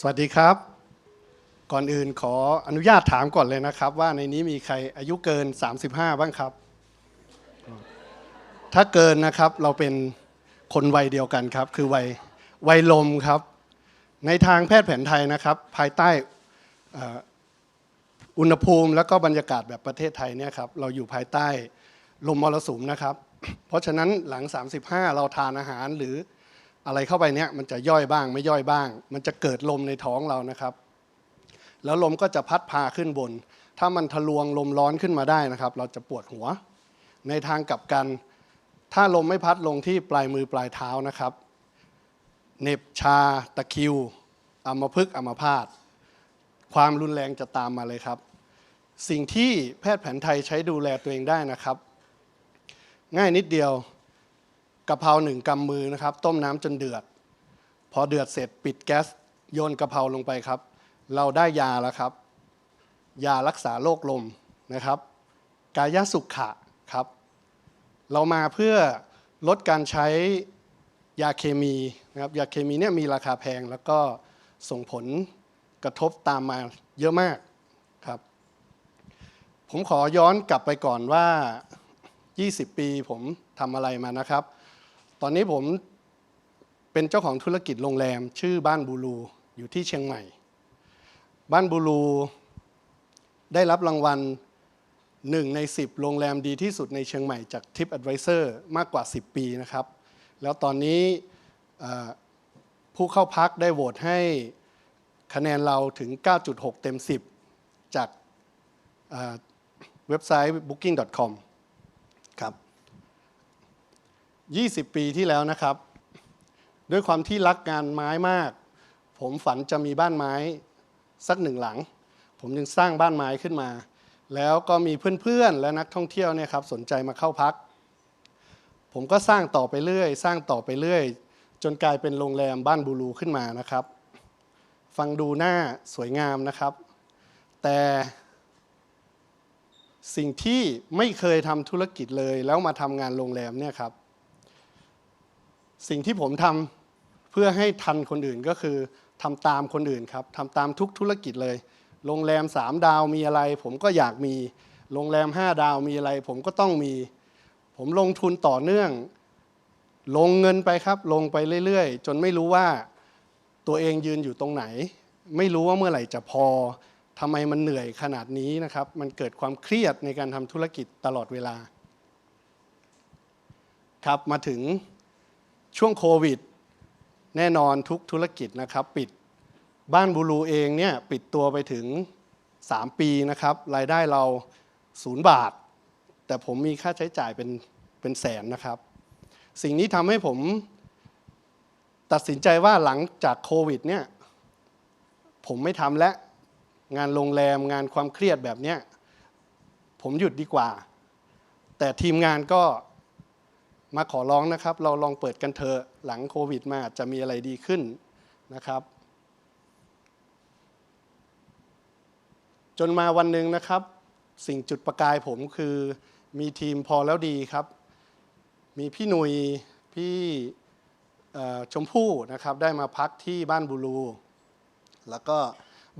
สวัสดีครับ ก่อนอื่นขออนุญาตถามก่อนเลยนะครับ ว่าในนี้มีใครอายุเกิน 35 บ้างครับ ถ้าเกินนะครับเราเป็นคนวัยเดียวกันครับ คือวัยวัยลมครับ ในทางแพทย์แผนไทยนะครับ ภายใต้อุณหภูมิและก็บรรยากาศแบบประเทศไทยเนี่ยครับเราอยู่ภายใต้ลมมรสุมนะครับ เพราะฉะนั้นหลัง 35 เราทานอาหารหรือ อะไรเข้าไปเนี่ยมันจะย่อยบ้างไม่ย่อยบ้าง มันจะเกิดลมในท้องเรานะครับ แล้วลมก็จะพัดพาขึ้นบน ถ้ามันทะลวงลมร้อนขึ้นมาได้นะครับ เราจะปวดหัว ในทางกลับกัน ถ้าลมไม่พัดลงที่ปลายมือปลายเท้านะครับเน็บชา ตะคิวอัมพฤกษ์อัมพาตความรุนแรงจะตามมาเลยครับ สิ่งที่แพทย์แผนไทยใช้ดูแลตัวเองได้นะครับ ง่ายนิดเดียว กะเพราหนึ่งกำมือนะครับ ต้มน้ำจนเดือด พอเดือดเสร็จปิดแก๊สโยนกะเพราลงไปครับ เราได้ยาแล้วครับ ยารักษาโรคลมนะครับ กายสุขะครับ เรามาเพื่อลดการใช้ยาเคมีนะครับยาเคมีเนี่ยมีราคาแพงแล้วก็ส่งผลกระทบตามมาเยอะมากครับ ผมขอย้อนกลับไปก่อนว่า 20 ปีผมทำอะไรมานะครับ ตอนนี้ผมเป็นเจ้าของธุรกิจโรงแรม ชื่อบ้านบูรูอยู่ที่เชียงใหม่ บ้านบูรูได้รับรางวัลหนึ่งใน 10 โรงแรมดีที่สุดในเชียงใหม่จาก Tip Advisor มากกว่า 10 ปีนะครับ แล้วตอนนี้ผู้เข้าพักได้โหวตให้คะแนนเราถึง 9.6 เต็ม 10 จากเว็บไซต์ booking.com ครับ 20 ปีที่แล้วนะครับ ด้วยความที่รักงานไม้มาก ผมฝันจะมีบ้านไม้สักหนึ่งหลัง ผมจึงสร้างบ้านไม้ขึ้นมา แล้วก็มีเพื่อนๆ และนักท่องเที่ยวเนี่ยครับสนใจมาเข้าพัก ผมก็สร้างต่อไปเรื่อย สร้างต่อไปเรื่อย จนกลายเป็นโรงแรมบ้านบูรูขึ้นมานะครับ ฟังดูหน้าสวยงามนะครับ แต่สิ่งที่ไม่เคยทำธุรกิจเลยแล้วมาทำงานโรงแรมเนี่ยครับ สิ่งที่ผมทำเพื่อให้ทันคนอื่นก็คือทำตามคนอื่นครับทำตามทุกธุรกิจเลย โรงแรมสามดาวมีอะไร ผมก็อยากมี โรงแรมห้าดาวมีอะไร ผมก็ต้องมี ผมลงทุนต่อเนื่อง ลงเงินไปครับ ลงไปเรื่อยๆ จนไม่รู้ว่าตัวเองยืนอยู่ตรงไหน ไม่รู้ว่าเมื่อไหร่จะพอทำไมมันเหนื่อยขนาดนี้นะครับ มันเกิดความเครียดในการทำธุรกิจตลอดเวลา ครับมาถึง ช่วงโควิด แน่นอนทุกธุรกิจนะครับปิดบ้านบูรูเองเนี่ยปิดตัวไปถึง 3 ปีนะครับรายได้เราศูนย์บาท แต่ผมมีค่าใช้จ่ายเป็นเป็นแสนนะครับ สิ่งนี้ทำให้ผมตัดสินใจว่าหลังจากโควิดเนี่ยผมไม่ทำและงานโรงแรมงานความเครียดแบบเนี้ยผมหยุดดีกว่า แต่ทีมงานก็ มาขอร้องนะครับ เราลองเปิดกันเถอะหลังโควิดมาอาจจะมีอะไรดีขึ้นนะครับ จนมาวันหนึ่งนะครับ สิ่งจุดประกายผมคือมีทีมพอแล้วดีครับ มีพี่หนุยพี่ชมพู่นะครับได้มาพักที่บ้านบูรู แล้วก็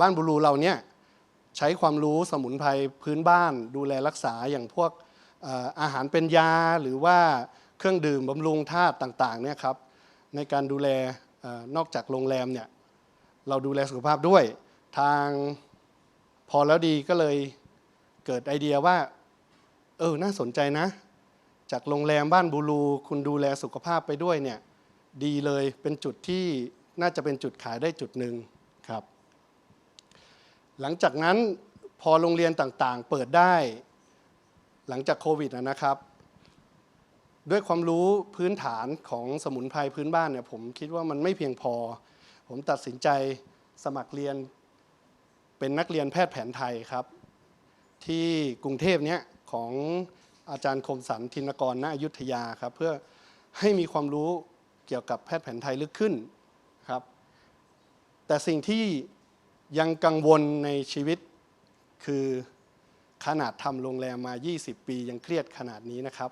บ้านบูรูเราเนี่ยใช้ความรู้สมุนไพรพื้นบ้านดูแลรักษาอย่างพวกอาหารเป็นยาหรือว่า เครื่องดื่มบำรุงธาตุต่างๆเนี่ยครับในการดูแลนอกจากโรงแรมเนี่ยเราดูแลสุขภาพด้วย ทางพอแล้วดีก็เลยเกิดไอเดียว่าเออน่าสนใจนะ จากโรงแรมบ้านบูรูคุณดูแลสุขภาพไปด้วยเนี่ยดีเลยเป็นจุดที่น่าจะเป็นจุดขายได้จุดหนึ่งครับ หลังจากนั้นพอโรงเรียนต่างๆ เปิดได้ หลังจากโควิดนะครับ ด้วยความรู้พื้นฐานของสมุนไพรพื้นบ้านเนี่ยผมคิดว่ามันไม่เพียงพอ ผมตัดสินใจสมัครเรียนเป็นนักเรียนแพทย์แผนไทยครับ ที่กรุงเทพเนี้ยของอาจารย์คมสันทินกรณอยุธยาครับ เพื่อให้มีความรู้เกี่ยวกับแพทย์แผนไทยลึกขึ้นครับ แต่สิ่งที่ยังกังวลในชีวิตคือขนาดทำโรงแรมมา 20 ปียังเครียดขนาดนี้นะครับ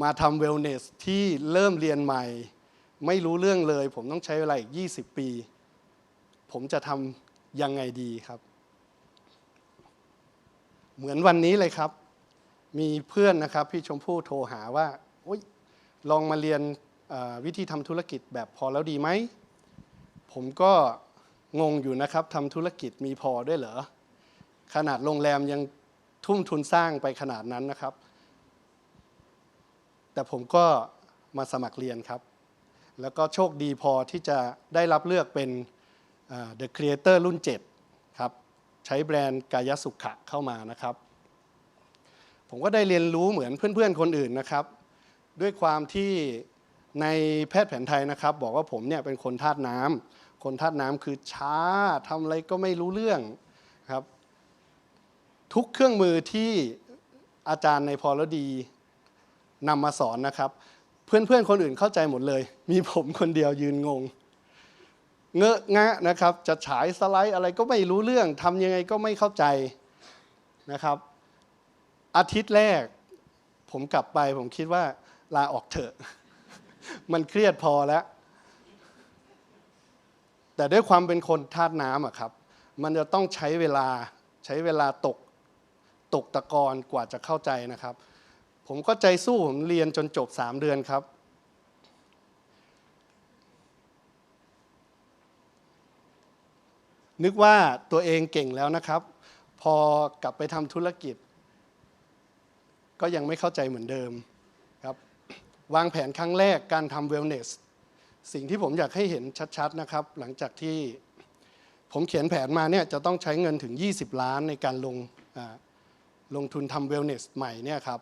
มาทำเวลเนสที่เริ่มเรียนใหม่ ไม่รู้เรื่องเลย ผมต้องใช้เวลาอีก 20 ปี ผมจะทำยังไงดีครับ เหมือนวันนี้เลยครับ มีเพื่อนนะครับพี่ชมพู่โทรหาว่าโอ๊ยลองมาเรียนวิธีทำธุรกิจแบบพอแล้วดีไหม ผมก็งงอยู่นะครับทำธุรกิจมีพอด้วยเหรอ ขนาดโรงแรมยังทุ่มทุนสร้างไปขนาดนั้นนะครับ แต่ผมก็มาสมัครเรียนครับ แล้วก็โชคดีพอที่จะได้รับเลือกเป็น The Creator รุ่น 7 ครับ ใช้แบรนด์กายสุขะเข้ามานะครับ ผมก็ได้เรียนรู้เหมือนเพื่อนๆ คนอื่นนะครับ ด้วยความที่ในแพทย์แผนไทยนะครับ บอกว่าผมเนี่ยเป็นคนธาตุน้ำคนธาตุน้ำคือช้าทำอะไรก็ไม่รู้เรื่องครับ ทุกเครื่องมือที่อาจารย์ในพอลดี นำมาสอนนะครับ เพื่อนๆคนอื่นเข้าใจหมดเลย มีผมคนเดียวยืนงง เงอะงะนะครับ จะฉายสไลด์อะไรก็ไม่รู้เรื่องทำยังไงก็ไม่เข้าใจนะครับ อาทิตย์แรก ผมกลับไปผมคิดว่าลาออกเถอะ มันเครียดพอแล้ว แต่ด้วยความเป็นคนธาตุน้ำอะครับ มันจะต้องใช้เวลาใช้เวลาตกตกตะกอนกว่าจะเข้าใจนะครับ ผมก็ใจสู้ผมเรียนจนจบ 3 เดือนครับ นึกว่าตัวเองเก่งแล้วนะครับ พอกลับไปทำธุรกิจ ก็ยังไม่เข้าใจเหมือนเดิมครับ วางแผนครั้งแรกการทำเวลเนสสิ่งที่ผมอยากให้เห็นชัดๆนะครับ หลังจากที่ผมเขียนแผนมาเนี่ยจะต้องใช้เงินถึง 20 ล้านในการลงลงทุนทำเวลเนสใหม่เนี่ยครับ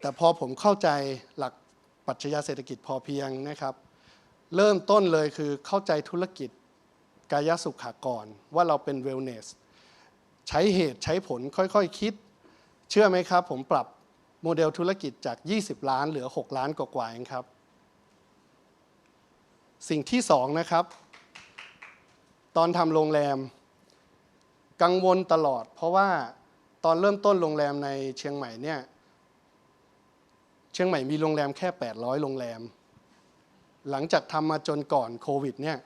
แต่พอผมเข้าใจหลักปรัชญาเศรษฐกิจพอเพียงนะครับ เริ่มต้นเลยคือเข้าใจธุรกิจกายสุขก่อนว่าเราเป็นเวลเนสใช้เหตุใช้ผลค่อยๆคคิด เชื่อไหมครับ ผมปรับโมเดลธุรกิจจาก 20 ล้านเหลือ 6 ล้านกว่าๆเองครับ สิ่งที่สองนะครับ ตอนทำโรงแรม กังวลตลอด เพราะว่าตอนเริ่มต้นโรงแรมในเชียงใหม่เนี่ย ชียงใหม่มีโรงแรมแค่ 800 โรงแรม หลังจากทำมาจนก่อนโควิดเนี่ย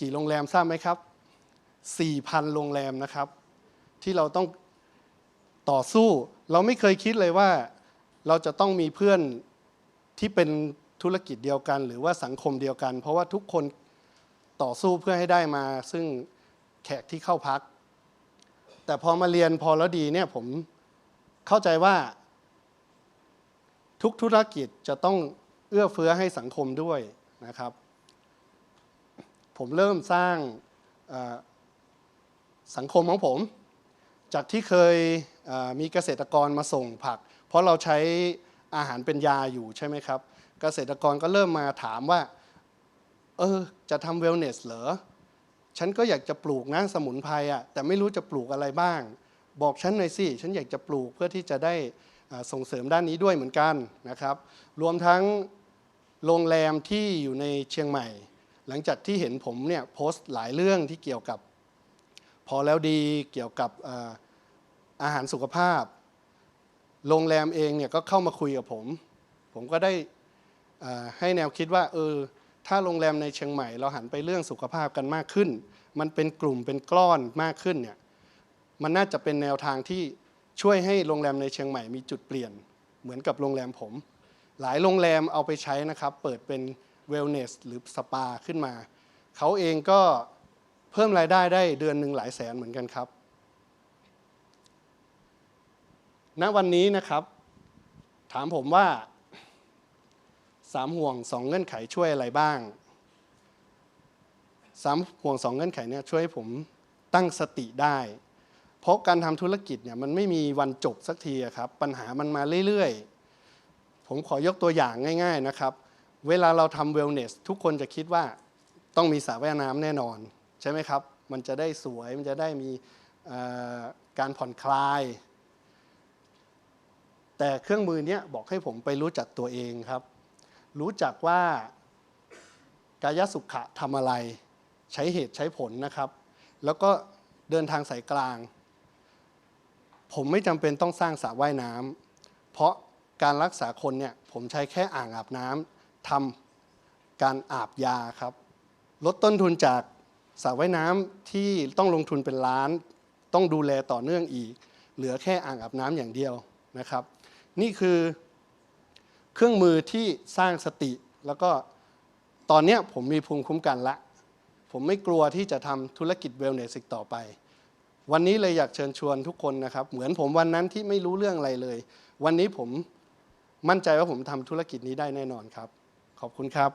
กี่โรงแรมทราบไหมครับ 4,000 โรงแรมนะครับ ที่เราต้องต่อสู้ เราไม่เคยคิดเลยว่าเราจะต้องมีเพื่อนที่เป็นธุรกิจเดียวกัน หรือว่าสังคมเดียวกัน เพราะว่าทุกคนต่อสู้เพื่อให้ได้มา ซึ่งแขกที่เข้าพัก แต่พอมาเรียนพอแล้วดีเนี่ยผมเข้าใจว่า ทุกธุรกิจจะต้องเอื้อเฟื้อให้สังคมด้วยนะครับ ผมเริ่มสร้างสังคมของผม จากที่เคยมีเกษตรกรมาส่งผัก เพราะเราใช้อาหารเป็นยาอยู่ใช่ไหมครับ เกษตรกรก็เริ่มมาถามว่า เออ จะทำเวลเนสเหรอ ฉันก็อยากจะปลูกนะสมุนไพรอะแต่ไม่รู้จะปลูกอะไรบ้าง บอกฉันหน่อยสิ ฉันอยากจะปลูกเพื่อที่จะได้ ส่งเสริมด้านนี้ด้วยเหมือนกันนะครับรวมทั้งโรงแรมที่อยู่ในเชียงใหม่ หลังจากที่เห็นผมเนี่ยโพสต์หลายเรื่องที่เกี่ยวกับ พอแล้วดีเกี่ยวกับอาหารสุขภาพ โรงแรมเองเนี่ยก็เข้ามาคุยกับผม ผมก็ได้ให้แนวคิดว่าเออถ้าโรงแรมในเชียงใหม่ เราหันไปเรื่องสุขภาพกันมากขึ้น มันเป็นกลุ่มเป็นก้อนมากขึ้นเนี่ยมันน่าจะเป็นแนวทางที่ ช่วยให้โรงแรมในเชียงใหม่มีจุดเปลี่ยนเหมือนกับโรงแรมผม หลายโรงแรมเอาไปใช้นะครับ เปิดเป็นเวลเนสหรือสปาขึ้นมา เขาเองก็เพิ่มรายได้ได้เดือนหนึ่งหลายแสนเหมือนกันครับ ณวันนี้นะครับ ถามผมว่าสามห่วงสองเงื่อนไขช่วยอะไรบ้างสามห่วงสองเงื่อนไขเนี่ยช่วยให้ผมตั้งสติได้ เพราะการทำธุรกิจเนี่ยมันไม่มีวันจบสักทีครับ ปัญหามันมาเรื่อยๆ ผมขอยกตัวอย่างง่าย ๆนะครับ เวลาเราทำเวลเนสทุกคนจะคิดว่าต้องมีสระว่ายน้ำแน่นอน ใช่ไหมครับ มันจะได้สวยมันจะได้มีการผ่อนคลาย แต่เครื่องมือเนี้ยบอกให้ผมไปรู้จักตัวเองครับ รู้จักว่ากายสุขะทำอะไร ใช้เหตุใช้ผลนะครับ แล้วก็เดินทางสายกลาง ผมไม่จำเป็นต้องสร้างสระว่ายน้ำเพราะการรักษาคนเนี่ยผมใช้แค่อ่างอาบน้ำทำการอาบยาครับ ลดต้นทุนจากสระว่ายน้ำที่ต้องลงทุนเป็นล้าน ต้องดูแลต่อเนื่องอีก เหลือแค่อ่างอาบน้ำอย่างเดียวนะครับ นี่คือเครื่องมือที่สร้างสติ แล้วก็ตอนนี้ผมมีภูมิคุ้มกันละ ผมไม่กลัวที่จะทำธุรกิจเวลเนสอีกต่อไป วันนี้เลยอยากเชิญชวนทุกคนนะครับ เหมือนผมวันนั้นที่ไม่รู้เรื่องอะไรเลย วันนี้ผมมั่นใจว่าผมทำธุรกิจนี้ได้แน่นอนครับ ขอบคุณครับ